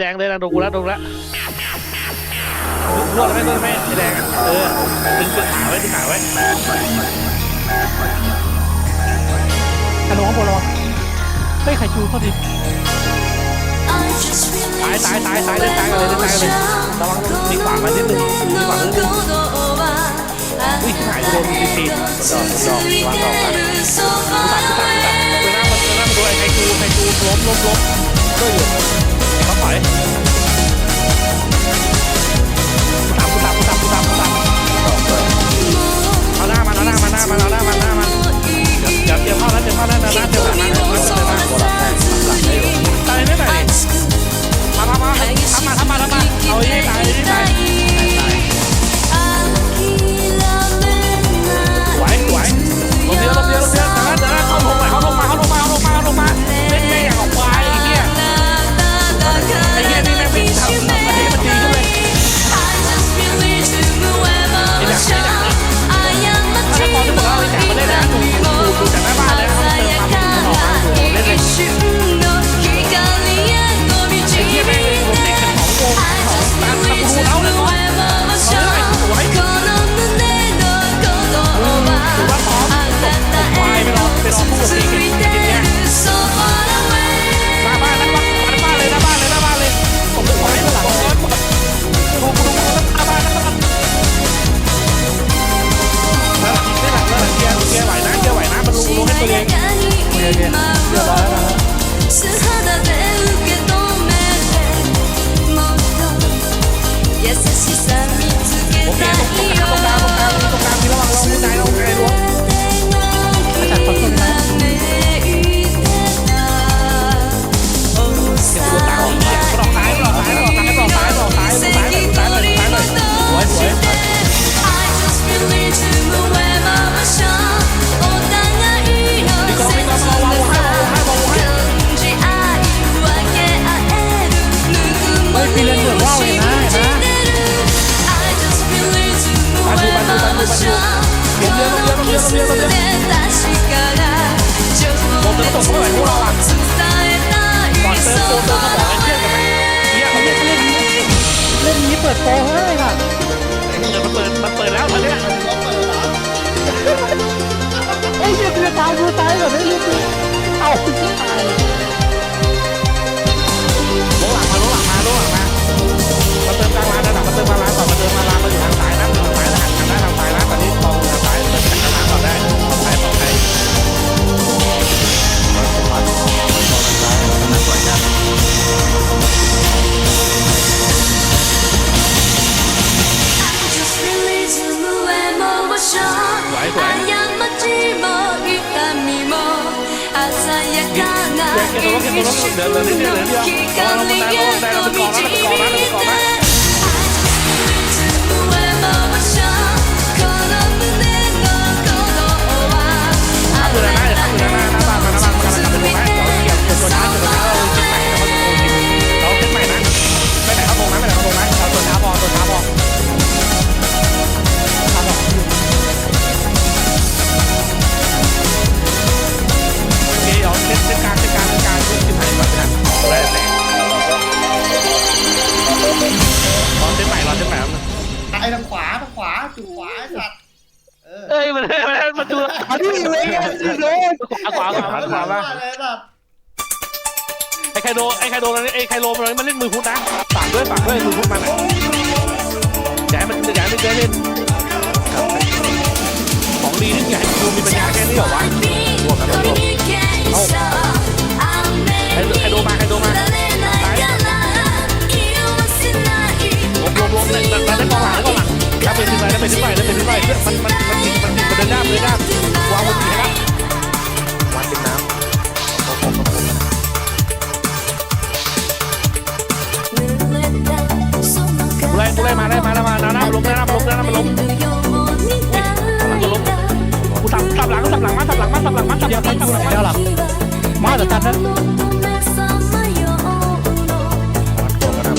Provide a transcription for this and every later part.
แดงเลยนะดนกูแล้วดูแล้วรวดแล้วไม่รวดไม่ไอแดงเออดึงตึงขาไว้ตึงขาไว้ฮัลโหลบอลอนเฮ้ยไข่จูเขาดิตายตายตายตายเล่นตายกันเลยเล่นตายกันเลยระวังมีขวางมานิดนึ่งมีขวางนิดนึงอุ้ยหายโดนตีตีดอกดอกวางดอกตัดตัดตัดตัดเจอหน้ามันเจอหน้ามันดูไอ้ไข่จูไข่จูล้มล้มล้ม ก็อ排素肌で受け止めてもっと優しさ見つけたい โค้งเลยค่ะมันเปิดมันเปิดแล้วตอนเนี้ยเอ้ยเดี๋ยวจะตายกูตา やかな一瞬の光へと導いてこの胸の鼓動 ขวาขวาขวาขวามาไอ้ไคโดไอ้ไคโดมันไอ้ไคโดมันมันเล่นมือพุทธนะฝากด้วยฝากด้วยมือพุทธมันอ่อย่าใมันอย่ามันเจอเล่นของดีนี่อย่ดูมีปัญญาแค่นี้เหรอวะรวมกันรวมเอาไโดมาไคโดมา สับหลังมัดสับหลังมัดสับหลังมัดสับหลังมาแต่ตัดนั้น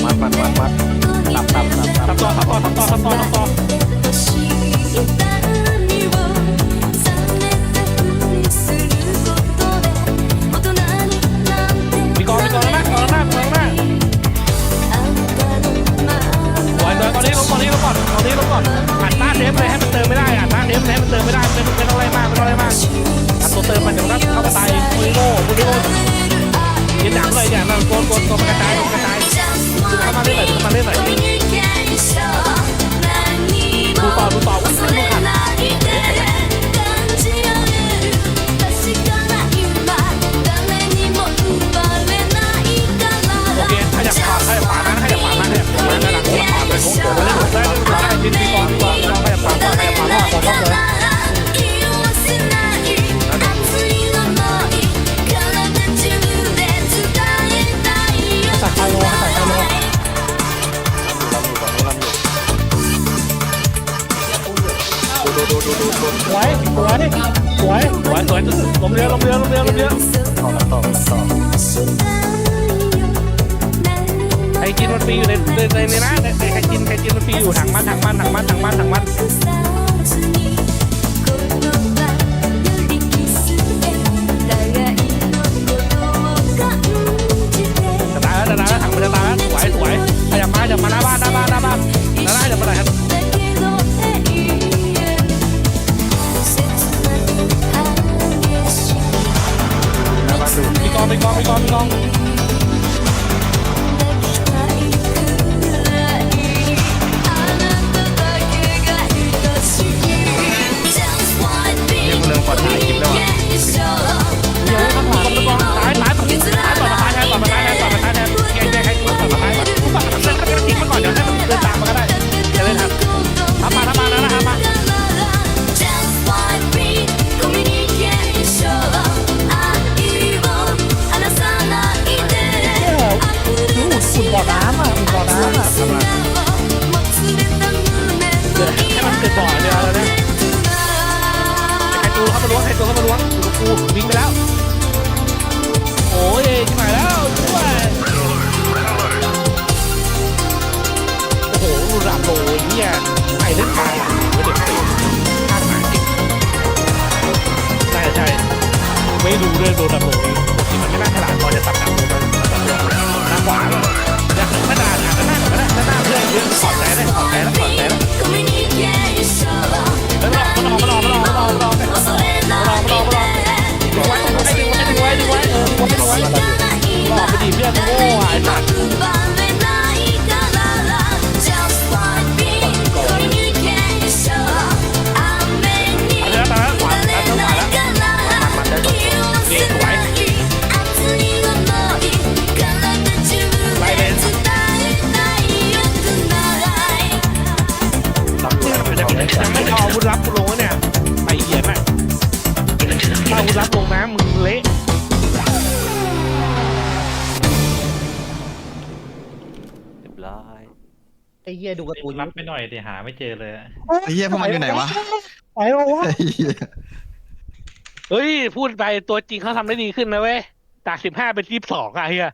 มัดมัดมัดมัดตับตับตับตับต่อตับต่อตับต่อตับต่อมีกองมีกองแล้วนะกองแล้วนะกองแล้วนะปล่อยตัวกองนี้ลงกองนี้ลงก่อนกอานี้ลงก่อนอัดหน้าเทปเลยให้มันเติมไม่ได้อัดหน้าเทปให้มันเติมไม่ได้ไม่ต้องไล่มากไม่ต้องไล่มากัวเติมมันเดี๋ยวรับเข้ามาตายมูริโน่มูริโน่ยึดหนังเลยเนี่ยมันโกนโกนโกนกระจายกระจายเข้ามาเรื่อยๆเข้ามาเรื่อยๆ สวยสวยสวยสวยสวยลมเรือลมเรือลมเรือลมเรือต่อต่อต่อใครกินมันฟรีอยู่ในในในในนะใครกินใครกินมันฟรีอยู่ถังมันถังมันถังมันถังมันถังมัน เรื่องโดนดับโลนี้ปกติมันไม่น่าฉลาดพอจะตัดดับโลมันตัดดับหน้าขวาเลยอยากขนาดหน้าหน้าหน้าเพื่อนเยอะขอบใจได้ขอบใจแล้วขอบใจแล้ว เหี้ยดูการ์ตูนรับไปหน่อยเดี๋ยวหาไม่เจอเลยไอ้เหี้ยพวกมันอยู่ไหนวะไปแล้ววะไอ้เหี้ยเฮ้ย พูดไปตัวจริงเขาทำได้ดีขึ้นนะเว้ยจากสิบห้าเป็นยี่สิบสองอะเฮีย